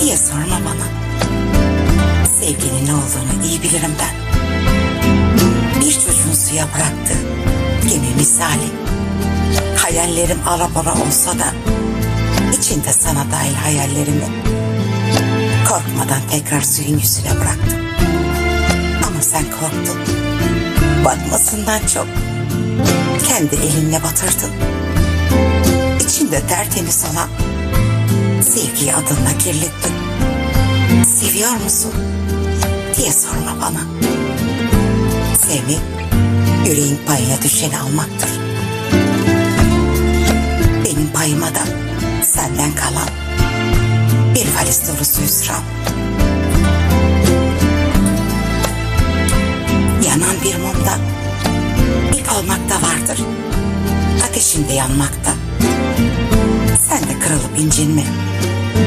diye sorma bana. Sevginin ne olduğunu iyi bilirim ben. Bir çocuğun suya bıraktı. Gemi misali. Hayallerim arabara olsa da içinde sana dahil hayallerimi korkmadan tekrar suyun yüzüne bıraktım. Ama sen korktun. Batmasından çok kendi elinle batırdın. İçinde tertemiz olan sevgiyi adınla kirlettin. Seviyor musun? diye sorma bana. Sevmek, yüreğin payına düşeni almaktır. Benim payıma da senden kalan bir valiz dolusu hüsran. Yanan bir mumda ip olmakta vardır. Ateşinde yanmakta. Sen de incinme.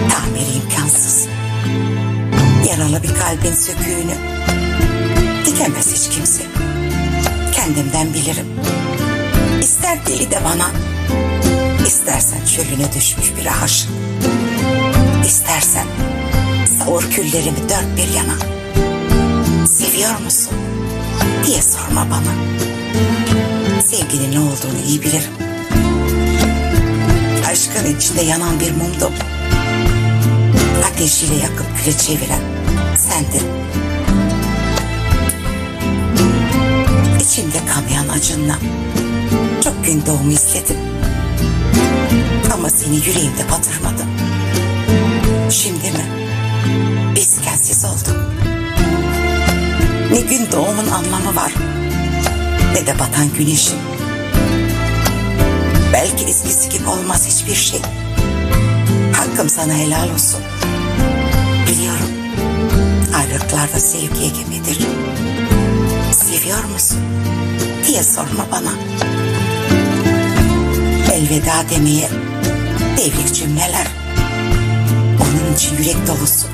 Tamiri imkansız. Yaralı bir kalbin söküğünü dikemez hiç kimse. Kendimden bilirim. İster deli de bana, istersen çölüne düşmüş bir aşık. İstersen savur küllerimi dört bir yana. Seviyor musun? diye sorma bana. Sevginin ne olduğunu iyi bilirim. Aşkın içinde yanan bir mumdum. Ateşiyle yakıp küle çeviren sendin. İçimde kanayan acınla çok gün doğumu izledim. Ama seni yüreğimde batırmadım. Şimdi mi? Bizken siz olduk. Ne gün doğumun anlamı var ne de batan güneşin. Belki eskisi gibi olmaz hiçbir şey. Hakkım sana helal olsun. Biliyorum ayrılıklarda sevgi egemedir. Seviyor musun? diye sorma bana. Elveda demeye devrik cümleler. Onun için yürek dolusu.